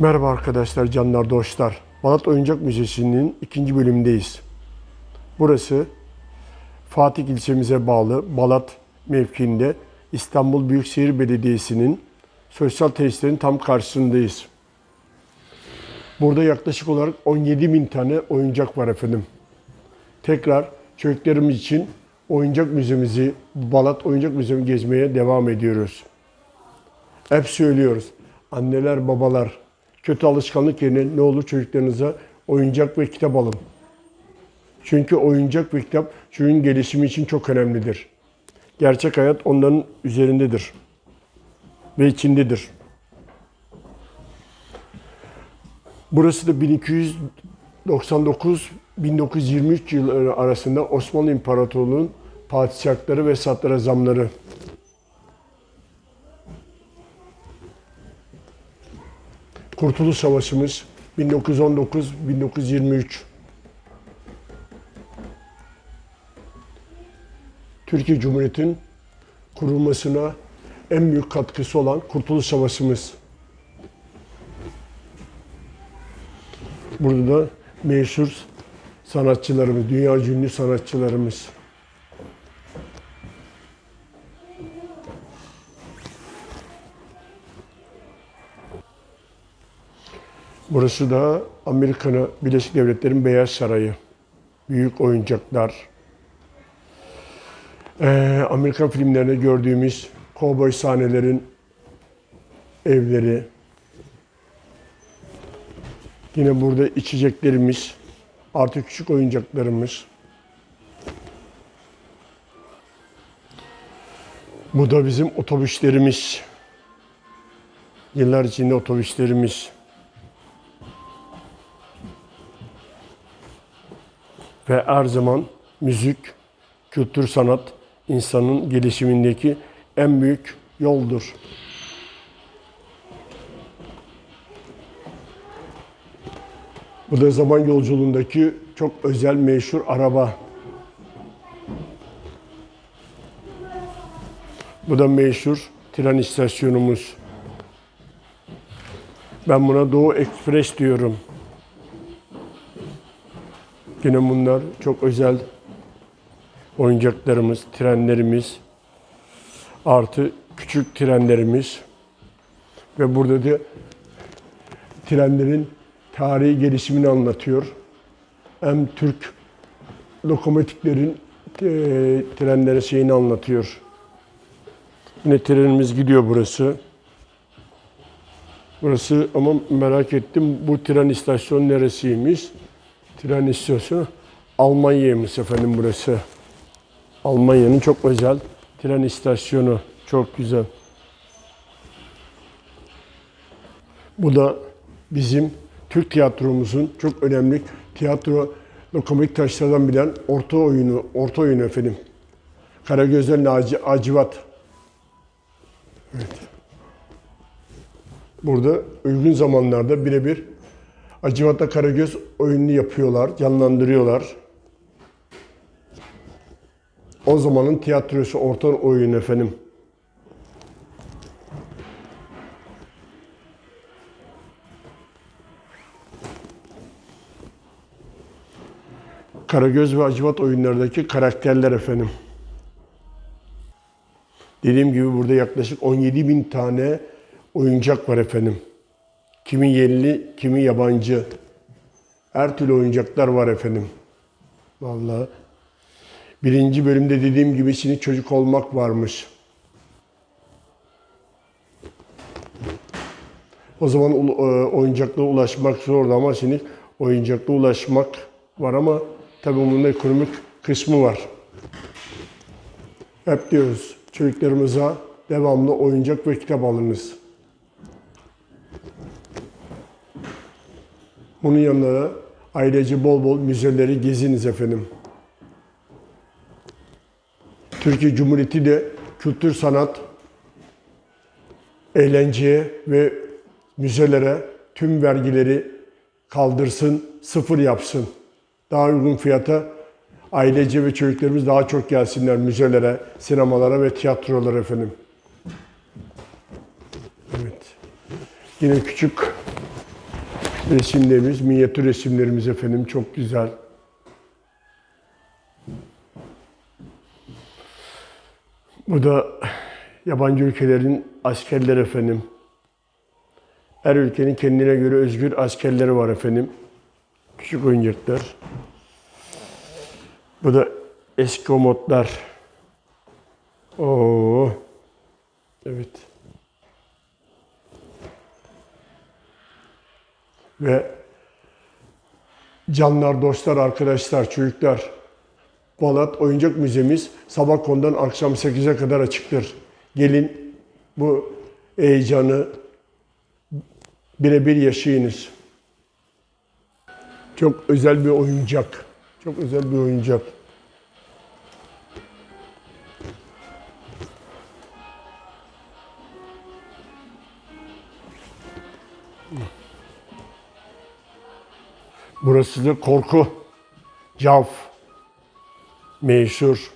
Merhaba arkadaşlar, canlar, dostlar. Balat Oyuncak Müzesi'nin ikinci bölümündeyiz. Burası Fatih ilçemize bağlı Balat mevkiinde İstanbul Büyükşehir Belediyesi'nin sosyal tesislerin tam karşısındayız. Burada yaklaşık olarak 17 bin tane oyuncak var efendim. Tekrar çocuklarımız için oyuncak müzemizi, Balat Oyuncak Müzemi gezmeye devam ediyoruz. Hep söylüyoruz. Anneler, babalar kötü alışkanlık yerine ne olur çocuklarınıza oyuncak ve kitap alın. Çünkü oyuncak ve kitap çocuğun gelişimi için çok önemlidir. Gerçek hayat onların üzerindedir ve içindedir. Burası da 1299-1923 yılları arasında Osmanlı İmparatorluğu'nun padişahları ve sadrazamları Kurtuluş Savaşımız 1919-1923. Türkiye Cumhuriyeti'nin kurulmasına en büyük katkısı olan Kurtuluş Savaşımız. Burada da meşhur sanatçılarımız, dünya ünlü sanatçılarımız. Burası da Amerika Birleşik Devletleri'nin Beyaz Sarayı. Büyük oyuncaklar. Ee, Amerikan filmlerinde gördüğümüz kovboy sahnelerin evleri. Yine burada içeceklerimiz, artık küçük oyuncaklarımız. Bu da bizim otobüslerimiz. Yıllar içinde otobüslerimiz. Ve her zaman müzik, kültür, sanat insanın gelişimindeki en büyük yoldur. Bu da zaman yolculuğundaki çok özel meşhur araba. Bu da meşhur tren istasyonumuz. Ben buna Doğu Ekspres diyorum. Yine bunlar çok özel oyuncaklarımız, trenlerimiz, artı küçük trenlerimiz ve burada da trenlerin tarihi gelişimini anlatıyor. Hem Türk lokomotiflerin e, trenlere şeyini anlatıyor. Yine trenimiz gidiyor burası. Burası ama merak ettim bu tren istasyonu neresiymiş? Tren istasyonu Almanya'ymış efendim burası. Almanya'nın çok özel tren istasyonu. Çok güzel. Bu da bizim Türk tiyatromuzun çok önemli tiyatro lokomotif taşlardan bilen orta oyunu, orta oyunu efendim. Karagöz'den Naci Acıvat. Evet. Burada uygun zamanlarda birebir Acıvat'ta Karagöz oyununu yapıyorlar, canlandırıyorlar. O zamanın tiyatrosu orta oyun efendim. Karagöz ve Acıvat oyunlardaki karakterler efendim. Dediğim gibi burada yaklaşık 17 bin tane oyuncak var efendim. Kimi yerli, kimi yabancı. Her türlü oyuncaklar var efendim. Vallahi. Birinci bölümde dediğim gibi şimdi çocuk olmak varmış. O zaman e, oyuncakla ulaşmak zordu ama şimdi oyuncakla ulaşmak var ama tabii bunun ekonomik kısmı var. Hep diyoruz çocuklarımıza devamlı oyuncak ve kitap alınız. Bunun yanında da ailece bol bol müzeleri geziniz efendim. Türkiye Cumhuriyeti de kültür, sanat, eğlenceye ve müzelere tüm vergileri kaldırsın, sıfır yapsın. Daha uygun fiyata ailece ve çocuklarımız daha çok gelsinler müzelere, sinemalara ve tiyatrolara efendim. Evet. Yine küçük resimlerimiz, minyatür resimlerimiz efendim çok güzel. Bu da yabancı ülkelerin askerleri efendim. Her ülkenin kendine göre özgür askerleri var efendim. Küçük oyuncaklar. Bu da eski modlar. Oo. Evet. Ve canlar, dostlar, arkadaşlar, çocuklar. Balat Oyuncak Müzemiz sabah konudan akşam 8'e kadar açıktır. Gelin bu heyecanı birebir yaşayınız. Çok özel bir oyuncak. Çok özel bir oyuncak. Burası da korku. Cav. Meşhur.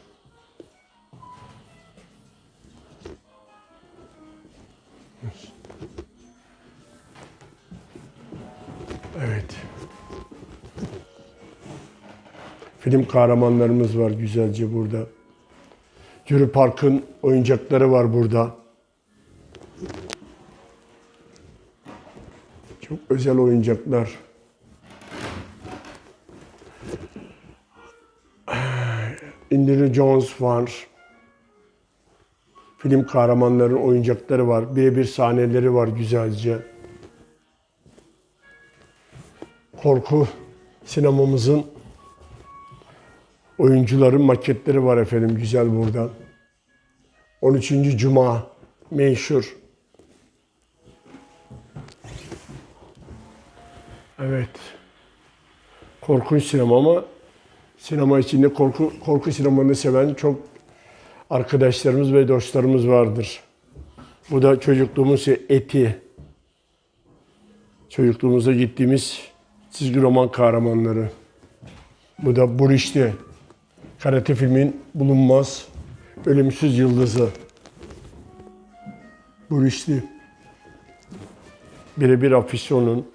Evet. Film kahramanlarımız var güzelce burada. Cürü Park'ın oyuncakları var burada. Çok özel oyuncaklar. Indiana Jones var. Film kahramanların oyuncakları var. Birebir sahneleri var güzelce. Korku sinemamızın oyuncuların maketleri var efendim güzel burada. 13. Cuma meşhur. Evet. Korkunç sinema ama sinema içinde korku korku sinemanı seven çok arkadaşlarımız ve dostlarımız vardır. Bu da çocukluğumuz eti. Çocukluğumuzda gittiğimiz çizgi roman kahramanları. Bu da Burişti. Karate filmin bulunmaz ölümsüz yıldızı. Burişti. Birebir afisyonun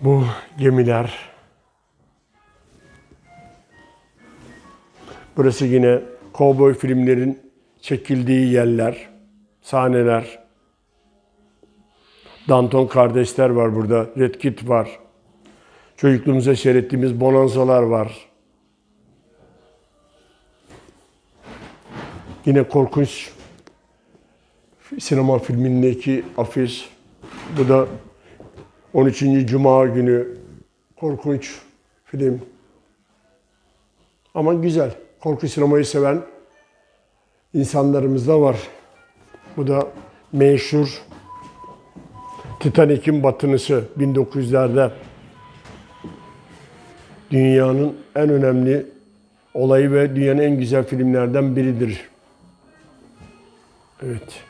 bu gemiler. Burası yine kovboy filmlerin çekildiği yerler, sahneler. Danton kardeşler var burada, Red Kit var. Çocukluğumuzda seyrettiğimiz bonanzalar var. Yine korkunç sinema filmindeki afiş. Bu da 13. Cuma günü korkunç film. Ama güzel. Korku sinemayı seven insanlarımız da var. Bu da meşhur Titanic'in batınısı 1900'lerde. Dünyanın en önemli olayı ve dünyanın en güzel filmlerden biridir. Evet.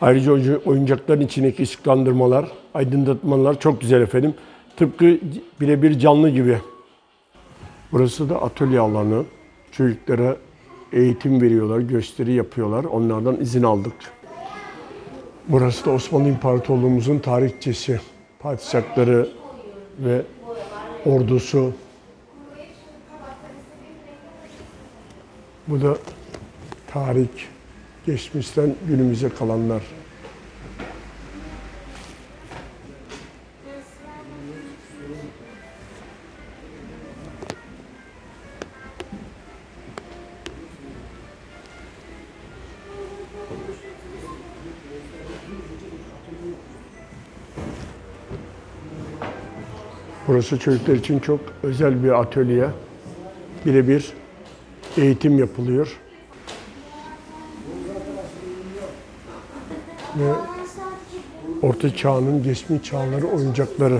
Ayrıca oyuncakların içindeki ışıklandırmalar, aydınlatmalar çok güzel efendim. Tıpkı birebir canlı gibi. Burası da atölye alanı. Çocuklara eğitim veriyorlar, gösteri yapıyorlar. Onlardan izin aldık. Burası da Osmanlı İmparatorluğumuzun tarihçesi. Padişahları ve ordusu. Bu da tarih, geçmişten günümüze kalanlar. Burası çocuklar için çok özel bir atölye. Birebir eğitim yapılıyor. Ve Orta Çağ'ın geçmiş çağları oyuncakları.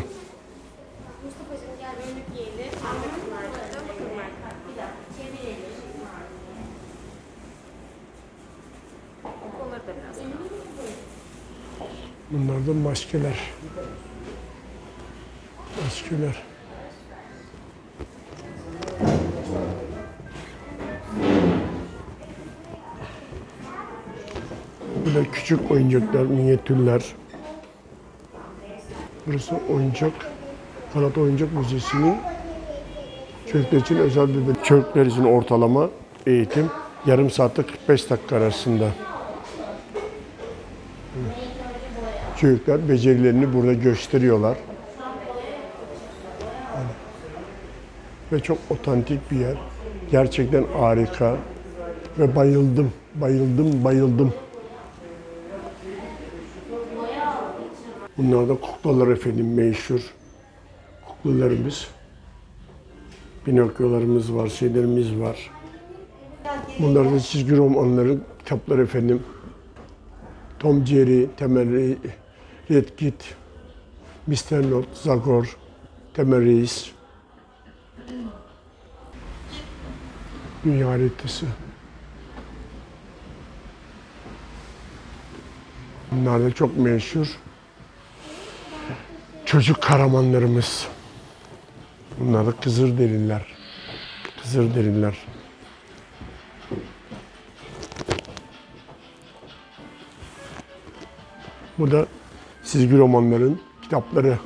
Mustafa'cığım gel önlük giyelim. Ahmet'in arkada bakın marka. Bir dakika çevirelim. Kolları da biraz. Bunlar da maskeler. Maskeler. Burada küçük oyuncaklar, minyatürler. Burası oyuncak, Kanat Oyuncak Müzesi'nin çocuklar için özel bir. Çocuklar için ortalama eğitim yarım saatte 45 dakika arasında. Çocuklar becerilerini burada gösteriyorlar. Ve çok otantik bir yer. Gerçekten harika. Ve bayıldım, bayıldım, bayıldım. Bunlar da kuklalar efendim meşhur. Kuklalarımız. Pinokyolarımız var, şeylerimiz var. Bunlar da çizgi romanların kitapları efendim. Tom Jerry, Temel Red Kit, Mr. Not, Zagor, Temel Reis. Dünya haritası. Bunlar da çok meşhur. Çocuk kahramanlarımız. Bunlar da Kızılderililer. Kızılderililer. Burada çizgi romanların kitapları.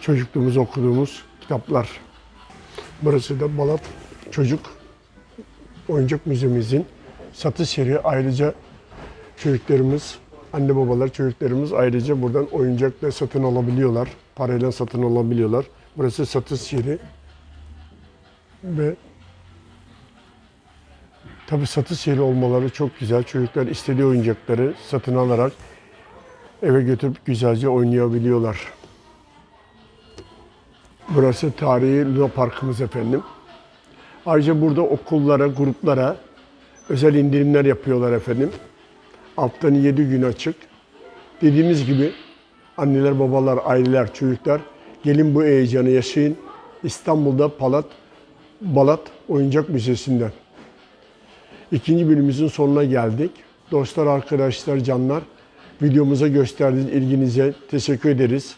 Çocukluğumuz okuduğumuz kitaplar. Burası da Balat Çocuk Oyuncak Müzemizin satış yeri. Ayrıca çocuklarımız, anne babalar çocuklarımız ayrıca buradan oyuncakla satın alabiliyorlar. Parayla satın alabiliyorlar. Burası satış yeri. Ve tabi satış yeri olmaları çok güzel. Çocuklar istediği oyuncakları satın alarak eve götürüp güzelce oynayabiliyorlar. Burası tarihi Luna Parkımız efendim. Ayrıca burada okullara, gruplara özel indirimler yapıyorlar efendim. Haftanın 7 gün açık. Dediğimiz gibi anneler, babalar, aileler, çocuklar gelin bu heyecanı yaşayın. İstanbul'da Palat, Balat Oyuncak Müzesi'nden. İkinci bölümümüzün sonuna geldik. Dostlar, arkadaşlar, canlar videomuza gösterdiğiniz ilginize teşekkür ederiz.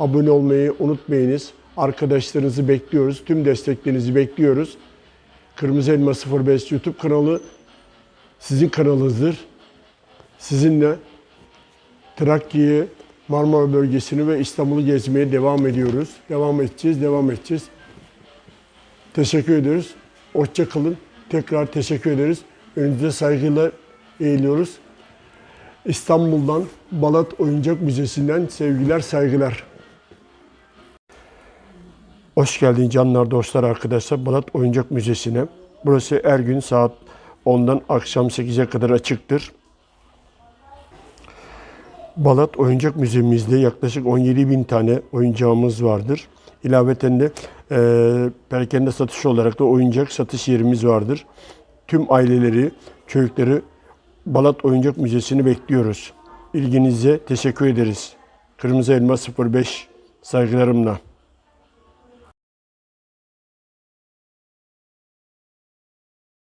Abone olmayı unutmayınız. Arkadaşlarınızı bekliyoruz. Tüm desteklerinizi bekliyoruz. Kırmızı Elma 05 YouTube kanalı sizin kanalınızdır. Sizinle Trakya'yı, Marmara bölgesini ve İstanbul'u gezmeye devam ediyoruz. Devam edeceğiz, devam edeceğiz. Teşekkür ediyoruz. Hoşça kalın. Tekrar teşekkür ederiz. Önünüze saygıyla eğiliyoruz. İstanbul'dan Balat Oyuncak Müzesi'nden sevgiler, saygılar. Hoş geldin canlar, dostlar, arkadaşlar. Balat Oyuncak Müzesi'ne. Burası her gün saat 10'dan akşam 8'e kadar açıktır. Balat Oyuncak Müzemizde yaklaşık 17 bin tane oyuncağımız vardır. İlaveten de e, perakende satışı olarak da oyuncak satış yerimiz vardır. Tüm aileleri, çocukları Balat Oyuncak Müzesi'ni bekliyoruz. İlginize teşekkür ederiz. Kırmızı Elma 05 saygılarımla.